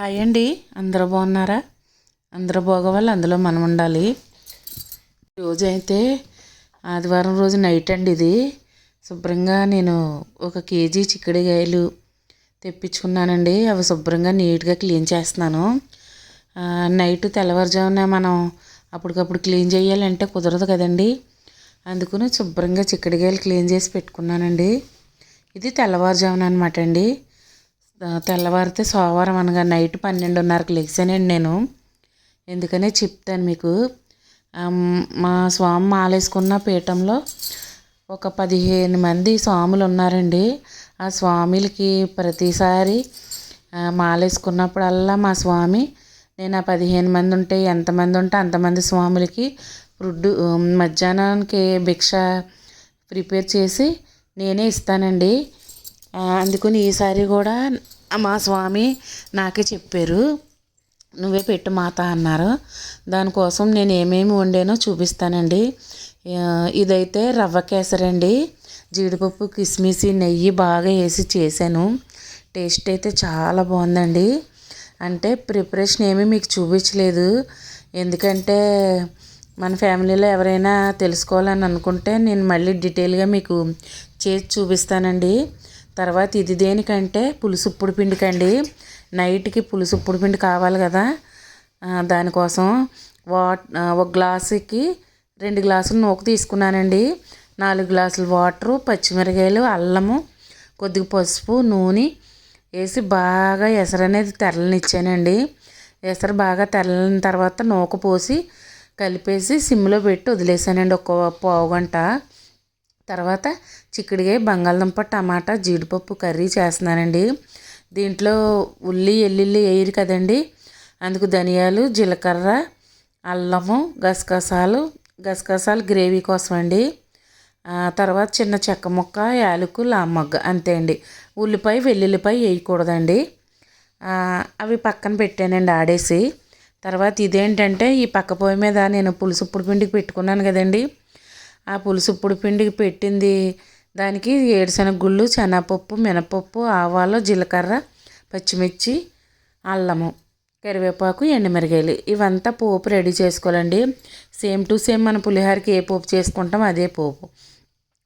Hi అండి. అందరూ బాగున్నారా? అందరూ బాగోవాలి అందులో మనం ఉండాలి. రోజు అయితే ఆదివారం రోజు నైట్ అండి ఇది. శుభ్రంగా నేను ఒక కేజీ చిక్కుడుకాయలు తెప్పించుకున్నానండి. అవి శుభ్రంగా నీట్గా క్లీన్ చేస్తున్నాను. నైట్ తెల్లవారుజామున మనం అప్పటికప్పుడు క్లీన్ చేయాలంటే కుదరదు కదండి. అందుకని శుభ్రంగా చిక్కుడుకాయలు క్లీన్ చేసి పెట్టుకున్నానండి. ఇది తెల్లవారుజామున అనమాట అండి. తెల్లవారితే సోమవారం అనగా నైట్ పన్నెండున్నరకు లెగ్సానండి నేను. ఎందుకనే చెప్తాను మీకు. మా స్వామి మాలేసుకున్న పీఠంలో ఒక పదిహేను మంది స్వాములు ఉన్నారండి. ఆ స్వామిలకి ప్రతిసారి మాలేసుకున్నప్పుడల్లా మా స్వామి నేను ఆ పదిహేను మంది ఉంటే ఎంతమంది ఉంటే అంతమంది స్వాములకి ఫుడ్ మధ్యాహ్నానికి భిక్ష ప్రిపేర్ చేసి నేనే ఇస్తానండి. అందుకని ఈసారి కూడా మా స్వామి నాకే చెప్పారు. నువ్వే పెట్టు మాత అన్నారు. దానికోసం నేను ఏమేమి వండానో చూపిస్తానండి. ఇదైతే రవ్వ కేసరండి. జీడిపప్పు కిస్మిస్ నెయ్యి బాగా వేసి చేశాను. టేస్ట్ అయితే చాలా బాగుందండి. అంటే ప్రిపరేషన్ ఏమీ మీకు చూపించలేదు. ఎందుకంటే మన ఫ్యామిలీలో ఎవరైనా తెలుసుకోవాలని అనుకుంటే నేను మళ్ళీ డీటెయిల్గా మీకు చేసి చూపిస్తానండి. తర్వాత ఇది దేనికంటే పులుసుప్పుడు పిండికండి. నైట్కి పులుసుప్పుడు పిండి కావాలి కదా. దానికోసం వాట్ ఒక గ్లాసుకి రెండు గ్లాసులు నూక తీసుకున్నానండి. నాలుగు గ్లాసులు వాటరు పచ్చిమిరకాయలు అల్లము కొద్దిగా పసుపు నూనె వేసి బాగా ఎసరు అనేది తెరలనిచ్చానండి. ఎసరు బాగా తెరలిన తర్వాత నూక పోసి కలిపేసి సిమ్లో పెట్టి వదిలేసానండి. ఒక పావు గంట. తర్వాత చిక్కుడుకాయ బంగాళదుంప టమాటా జీడిపప్పు కర్రీ చేస్తున్నానండి. దీంట్లో ఉల్లి ఎల్లుల్లి వేయరు కదండి. అందుకు ధనియాలు జీలకర్ర అల్లము గసగసాలు గసగసాలు గ్రేవీ కోసం అండి తర్వాత చిన్న చెక్క ముక్క యాలకు లామొగ్గ అంతే అండి. ఉల్లిపాయ వెల్లుల్లిపాయ వేయకూడదండి. అవి పక్కన పెట్టానండి ఆడేసి. తర్వాత ఇదేంటంటే ఈ పక్క పొయ్యి మీద నేను పులుసు ఉప్పుడు పిండికి పెట్టుకున్నాను కదండి. ఆ పులుసు ఉప్పుడు పిండికి పెట్టింది. దానికి ఏడుశనగ గుళ్ళు శనగపప్పు మినపప్పు ఆవాలు జీలకర్ర పచ్చిమిర్చి అల్లము కరివేపాకు ఎండుమిరగాయలు. ఇవంతా పోపు రెడీ చేసుకోవాలండి. సేమ్ టు సేమ్ మన పులిహోరకి ఏ పోపు చేసుకుంటాం అదే పోపు.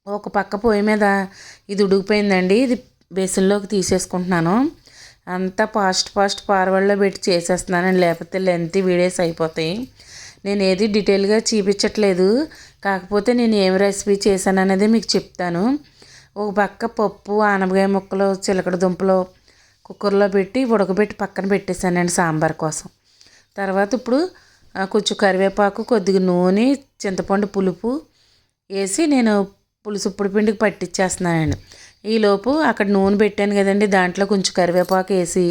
ఒక పక్క పొయ్యి మీద ఇది ఉడికిపోయిందండి. ఇది బేసిన్లోకి తీసేసుకుంటున్నాను. అంతా ఫాస్ట్ ఫాస్ట్ ఫార్వర్డ్లో పెట్టి చేసేస్తున్నానండి. లేకపోతే లెంత్ వీడియోస్ అయిపోతాయి. నేను ఏది డీటెయిల్గా చూపించట్లేదు. కాకపోతే నేను ఏం రెసిపీ చేశాను అనేది మీకు చెప్తాను. ఒక పక్క పప్పు ఆనపకాయ ముక్కలు చిలకడ దుంపలు కుక్కర్లో పెట్టి ఉడకబెట్టి పక్కన పెట్టేశానండి సాంబార్ కోసం. తర్వాత ఇప్పుడు కొంచెం కరివేపాకు కొద్దిగా నూనె చింతపండు పులుపు వేసి నేను పులుసు ఉప్పుడు పిండికి పట్టించేస్తున్నానండి ఈలోపు అక్కడ నూనె పెట్టాను కదండి దాంట్లో కొంచెం కరివేపాకు వేసి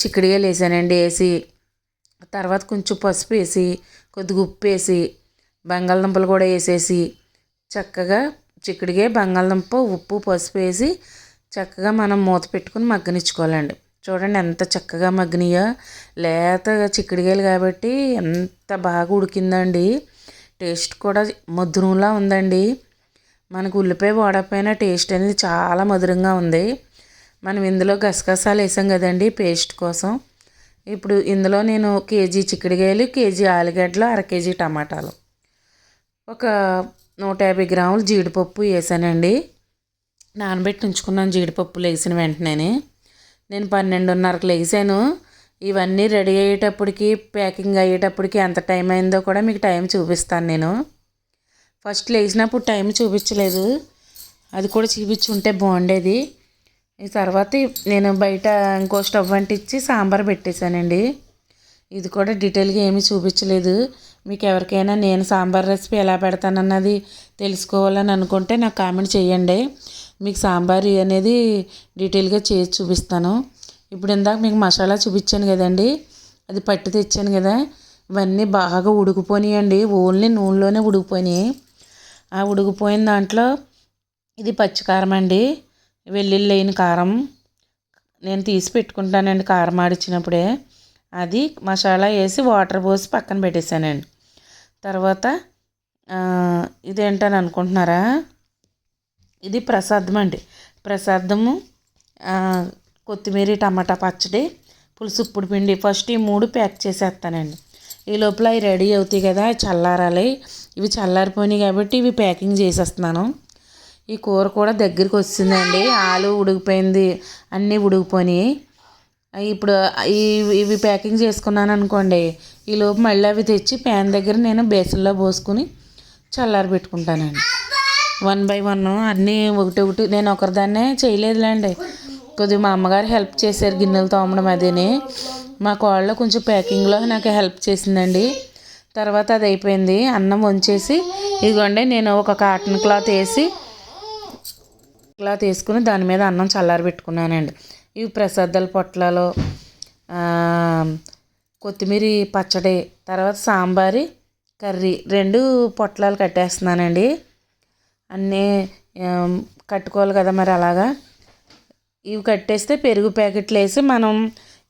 చిక్కుడుగా వేసానండి వేసి తర్వాత కొంచెం పసుపు వేసి కొద్దిగా ఉప్పు వేసి బంగాళదుంపలు కూడా వేసేసి చక్కగా చిక్కుడుకాయ బంగాళదుంప ఉప్పు పసుపు వేసి చక్కగా మనం మూత పెట్టుకుని మగ్గనిచ్చుకోవాలండి. చూడండి ఎంత చక్కగా మగ్గినాయో. లేతగా చిక్కుడుకాయలు కాబట్టి ఎంత బాగా ఉడికిందండి. టేస్ట్ కూడా మధురంలా ఉందండి. మనకు ఉల్లిపాయ వాడకపోయినా టేస్ట్ అనేది చాలా మధురంగా ఉంది. మనం ఇందులో గసగసాలు వేసాం కదండి పేస్ట్ కోసం. ఇప్పుడు ఇందులో నేను కేజీ చిక్కుడుకాయలు కేజీ ఆలుగడ్డలు అర కేజీ టమాటాలు. ఒక నూట యాభై గ్రాములు జీడిపప్పు వేసానండి. నానబెట్టి ఉంచుకున్నాను జీడిపప్పు లేచిన వెంటనే. నేను పన్నెండున్నరకు లేచాను ఇవన్నీ రెడీ అయ్యేటప్పటికి ప్యాకింగ్ అయ్యేటప్పటికి ఎంత టైం అయిందో కూడా మీకు టైం చూపిస్తాను నేను. ఫస్ట్ లేచినప్పుడు టైం చూపించలేదు. అది కూడా చూపించుంటే బాగుండేది. ఈ తర్వాత నేను బయట ఇంకో స్టవ్ అంటించి సాంబార్ పెట్టేశానండి. ఇది కూడా డీటెయిల్గా ఏమీ చూపించలేదు. మీకు ఎవరికైనా నేను సాంబార్ రెసిపీ ఎలా పెడతానన్నది తెలుసుకోవాలని అనుకుంటే నాకు కామెంట్ చేయండి. మీకు సాంబార్ అనేది డీటెయిల్గా చేసి చూపిస్తాను. ఇప్పుడు ఇందాక మీకు మసాలా చూపించాను కదండి. అది పట్టి తెచ్చాను కదా. ఇవన్నీ బాగా ఉడికిపోయినాయండి. ఓన్లీ నూనెలోనే ఉడికిపోయినాయి. ఆ ఉడికిపోయిన దాంట్లో ఇది పచ్చికారం అండి. వెల్లుల్లి లేని కారం నేను తీసి పెట్టుకుంటానండి. కారం ఆడిచ్చినప్పుడే అది మసాలా వేసి వాటర్ పోసి పక్కన పెట్టేశానండి. తర్వాత ఇదేంటని అనుకుంటున్నారా? ఇది ప్రసాదం అండి. ప్రసాదము కొత్తిమీర టమాటా పచ్చడి పులుసు ఉప్పుడు పిండి ఫస్ట్ ఈ మూడు ప్యాక్ చేసేస్తానండి. ఈ లోపల అవి రెడీ అవుతాయి కదా చల్లారాలి. ఇవి చల్లారిపోయినాయి కాబట్టి ఇవి ప్యాకింగ్ చేసేస్తున్నాను. ఈ కూర కూడా దగ్గరికి వచ్చిందండి ఆలు ఉడికిపోయింది. అన్నీ ఉడికిపోయినాయి. ఇప్పుడు ఇవి ఇవి ప్యాకింగ్ చేసుకున్నాను అనుకోండి ఈ లోపు మళ్ళీ అవి తెచ్చి ప్యాన్ దగ్గర నేను బేసన్లో పోసుకుని చల్లారి పెట్టుకుంటానండి. వన్ బై వన్ అన్నీ ఒకటి ఒకటి. నేను ఒకరిదాన్నే చేయలేదులేండి. కొద్దిగా మా అమ్మగారు హెల్ప్ చేశారు గిన్నెలు తోమడం అదేని. మా కోళ్ళ కొంచెం ప్యాకింగ్లో నాకు హెల్ప్ చేసిందండి. తర్వాత అది అయిపోయింది. అన్నం వంచేసి ఇదిగోండి నేను ఒక కాటన్ క్లాత్ వేసి ఇలా తీసుకుని దాని మీద అన్నం చల్లారి పెట్టుకున్నానండి. ఇవి ప్రసాదాల పొట్లాలు కొత్తిమీర పచ్చడి తర్వాత సాంబారి కర్రీ రెండు పొట్లాలు కట్టేస్తున్నానండి. అన్నీ కట్టుకోవాలి కదా మరి అలాగా. ఇవి కట్టేస్తే పెరుగు ప్యాకెట్లు వేసి మనం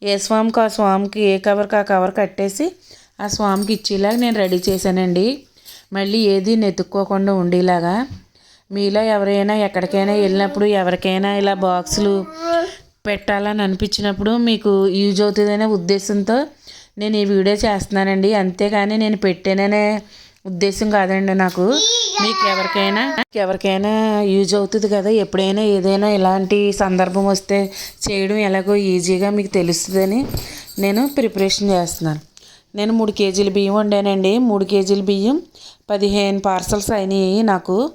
ఏ స్వామికి ఆ స్వామికి ఏ కవర్కి ఆ కవర్ కట్టేసి ఆ స్వామికి ఇచ్చేలాగా నేను రెడీ చేశానండి. మళ్ళీ ఏది నెతుక్కోకుండా ఉండేలాగా. మీలో ఎవరైనా ఎక్కడికైనా వెళ్ళినప్పుడు ఎవరికైనా ఇలా బాక్సులు పెట్టాలని అనిపించినప్పుడు మీకు యూజ్ అవుతుందనే ఉద్దేశంతో నేను ఈ వీడియో చేస్తున్నానండి. అంతేగాని నేను పెట్టాననే ఉద్దేశం కాదండి నాకు. మీకు ఎవరికైనా ఎవరికైనా యూజ్ అవుతుంది కదా. ఎప్పుడైనా ఏదైనా ఇలాంటి సందర్భం వస్తే చేయడం ఎలాగో ఈజీగా మీకు తెలుస్తుందని నేను ప్రిపరేషన్ చేస్తున్నాను. నేను మూడు కేజీల బియ్యం వండానండి. మూడు కేజీల బియ్యం పదిహేను పార్సల్స్ అయినాయి నాకు.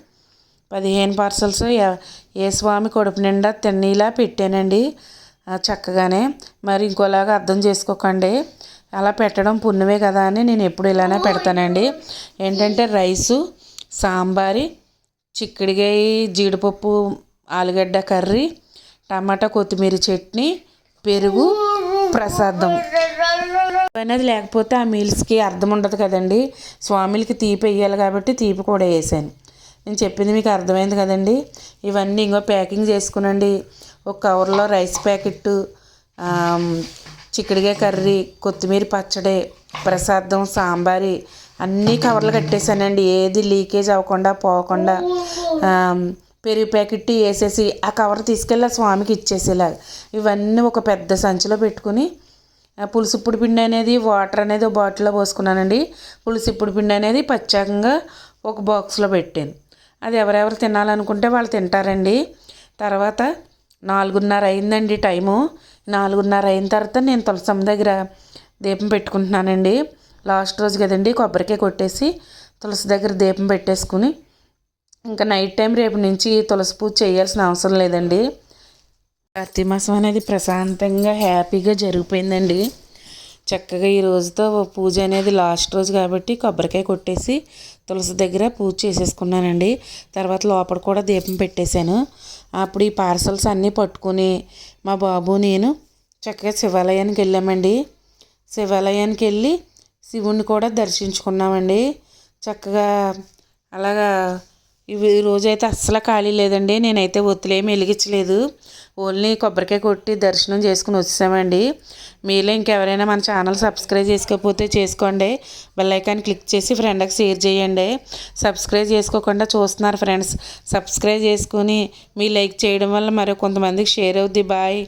పదిహేను పార్సల్స్ ఏ స్వామి కడుపు నిండా తిన్నీలా పెట్టానండి. చక్కగానే. మరి ఇంకోలాగా అర్థం చేసుకోకండి. అలా పెట్టడం పుణ్యమే కదా అని నేను ఎప్పుడు ఇలానే పెడతానండి. ఏంటంటే రైసు సాంబారి చిక్కుడుగాయ జీడిపప్పు ఆలుగడ్డ కర్రీ టమాటా కొత్తిమీర చట్నీ పెరుగు ప్రసాదం. అనేది లేకపోతే ఆ మీల్స్కి అర్థం ఉండదు కదండి. స్వామిలకి తీపి వేయాలి కాబట్టి తీపి కూడా వేసాను. నేను చెప్పింది మీకు అర్థమైంది కదండి. ఇవన్నీ ఇంకో ప్యాకింగ్ చేసుకునండి. ఒక కవర్లో రైస్ ప్యాకెట్ చిక్కుడుగాయ కర్రీ కొత్తిమీర పచ్చడి ప్రసాదం సాంబారి అన్నీ కవర్లు కట్టేశానండి. ఏది లీకేజ్ అవ్వకుండా పోకుండా పెరుగు ప్యాకెట్ వేసేసి ఆ కవర్ తీసుకెళ్ళి ఆ స్వామికి ఇచ్చేసేలా. ఇవన్నీ ఒక పెద్ద సంచిలో పెట్టుకుని ఆ పిండి అనేది వాటర్ అనేది ఒక బాటిల్లో పోసుకున్నానండి. పులుసుప్పుడు పిండి అనేది ప్రత్యేకంగా ఒక బాక్స్లో పెట్టాను. అది ఎవరెవరు తినాలనుకుంటే వాళ్ళు తింటారండి. తర్వాత నాలుగున్నర అయిందండి టైము. నాలుగున్నర అయిన తర్వాత నేను తులసమ్మ దగ్గర దీపం పెట్టుకుంటున్నానండి. లాస్ట్ రోజు కదండి కొబ్బరికాయ కొట్టేసి తులసి దగ్గర దీపం పెట్టేసుకుని ఇంకా నైట్ టైం రేపు నుంచి తులసి పూజ చేయాల్సిన అవసరం లేదండి. ప్రతి మాసం అనేది ప్రశాంతంగా హ్యాపీగా జరిగిపోయిందండి. చక్కగా ఈ రోజుతో పూజ అనేది లాస్ట్ రోజు కాబట్టి కొబ్బరికాయ కొట్టేసి తులసి దగ్గర పూజ చేసేసుకున్నానండి. తర్వాత లోపల కూడా దీపం పెట్టేశాను. అప్పుడు ఈ పార్సల్స్ అన్నీ పట్టుకుని మా బాబు నేను చక్కగా శివాలయానికి వెళ్ళామండి. శివాలయానికి వెళ్ళి శివుణ్ణి కూడా దర్శించుకున్నామండి. చక్కగా అలాగా ఇవి ఈ రోజైతే అస్సలు ఖాళీ లేదండి. నేనైతే ఒత్తులేమి వెలిగించలేదు. ఓన్లీ కొబ్బరికాయ కొట్టి దర్శనం చేసుకుని వచ్చేసామండి. మీలో ఇంకెవరైనా మన ఛానల్ సబ్స్క్రైబ్ చేసుకోకపోతే చేసుకోండి. బెల్లైకాన్ క్లిక్ చేసి ఫ్రెండ్కి షేర్ చేయండి. సబ్స్క్రైబ్ చేసుకోకుండా చూస్తున్నారు ఫ్రెండ్స్. సబ్స్క్రైబ్ చేసుకుని మీ లైక్ చేయడం వల్ల మరో కొంతమందికి షేర్ అవుద్ది. బాయ్.